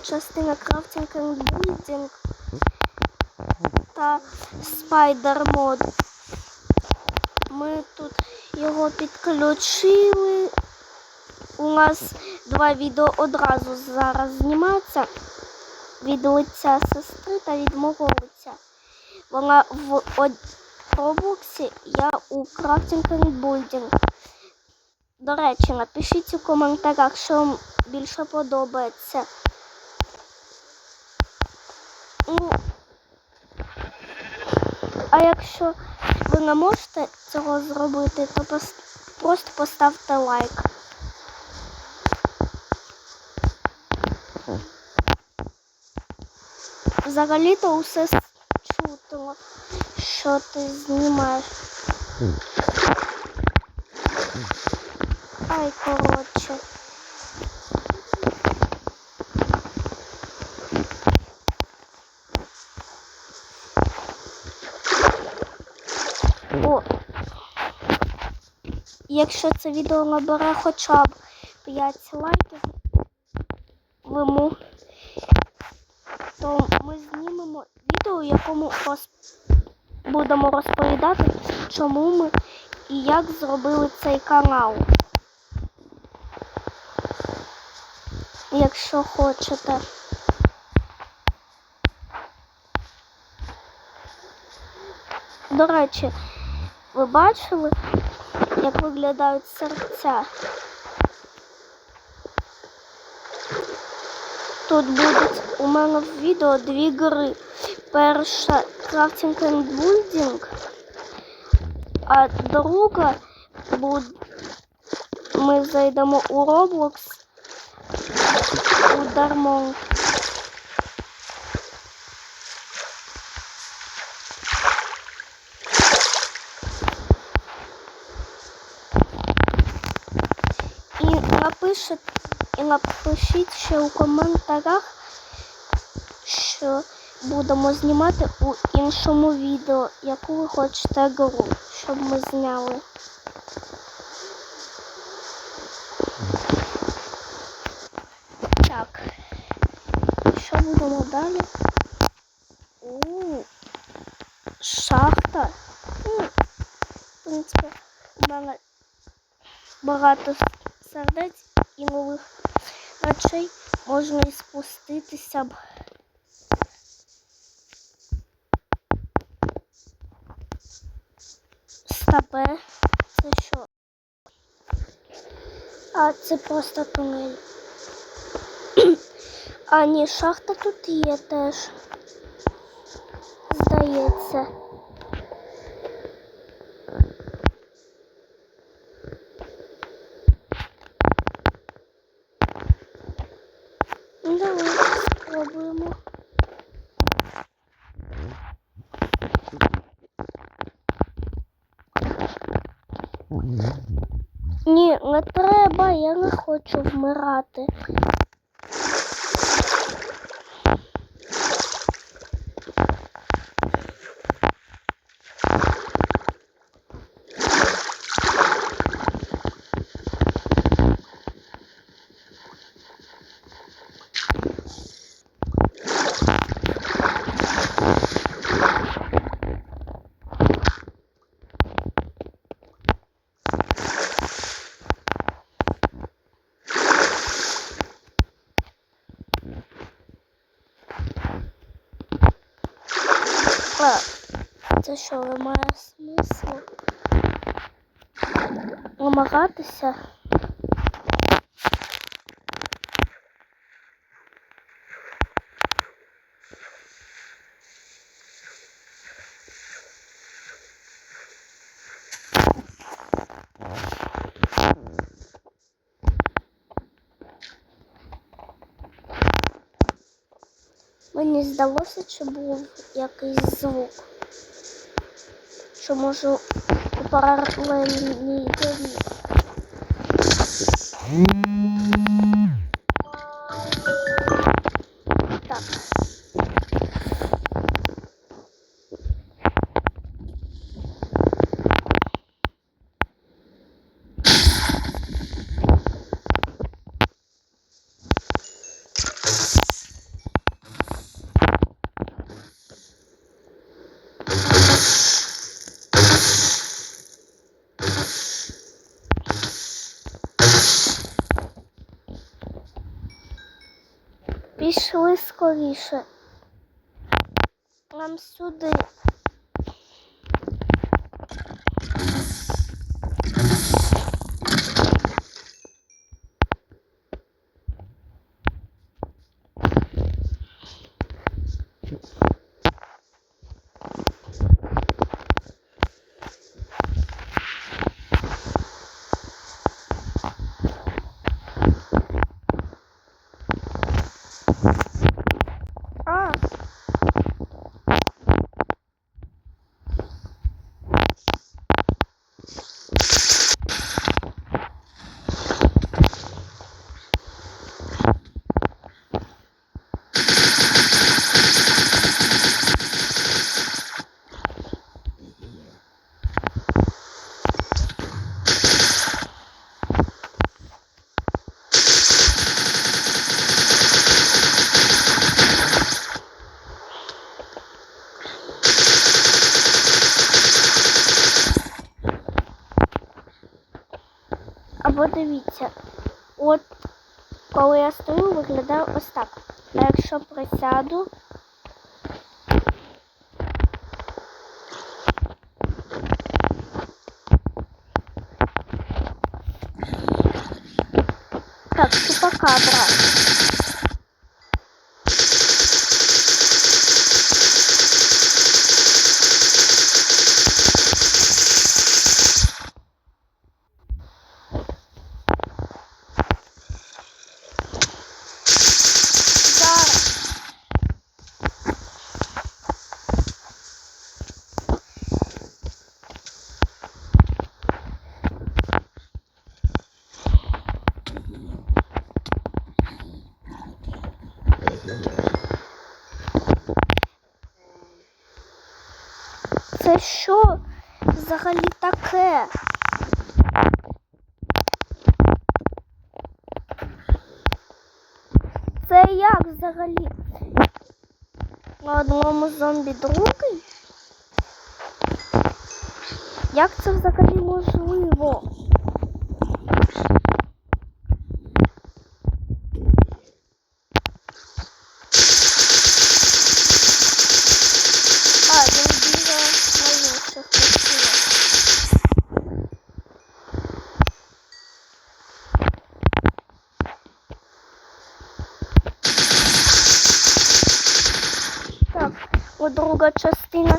частина Crafting and Building та Spider Mod. Ми тут його підключили. У нас два відео одразу зараз знімаються. Від лиця сестри та від мого лиця. Вона в од- я у Crafting and Building. До речі, напишіть у коментарях, що вам більше подобається. Ну, а якщо ви не можете цього зробити, то пос- просто поставте лайк. Взагалі-то усе чутно, що ти знімаєш. Ай, коротше. О. Якщо це відео набере хоча б 5 лайків, вимог, то ми знімемо відео, в якому роз... будемо розповідати, чому ми і як зробили цей канал. Якщо хочете. До речі, ви бачили, як виглядають серця? Тут будуть у мене в відео дві гри. Перша Crafting and Building, а друга буде ми зайдемо у Roblox у Darmon. І напишіть, і напишіть ще у коментарях, що будемо знімати у іншому відео, яку ви хочете гру, щоб ми зняли. Так. Що будемо далі? У шахта. Ну, в принципі, у мене багато сердець і нових речей можна і спуститися б. Стапе. Це що? А це просто тунель. А ні, шахта тут є теж. Здається. Ну, Давайте спробуємо. Ні, не треба, я не хочу вмирати. А, це що, немає смислу? Намагатися? Мені здалося, що був якийсь звук. Що можу у паралельній дорі. Пішли скоріше. Нам сюди. А. дивіться, от коли я стою, виглядає ось так. А якщо присяду, так, чупакабра. Зараз. Що взагалі таке? Це як взагалі? На одному зомбі другий? Як це взагалі можливо? А, він бігає мою ще хотіла. Так, от друга частина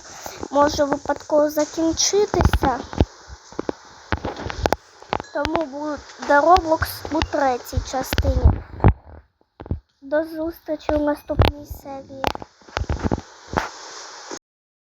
може випадково закінчитися. Тому буде Роблокс у третій частині. До зустрічі у наступній серії.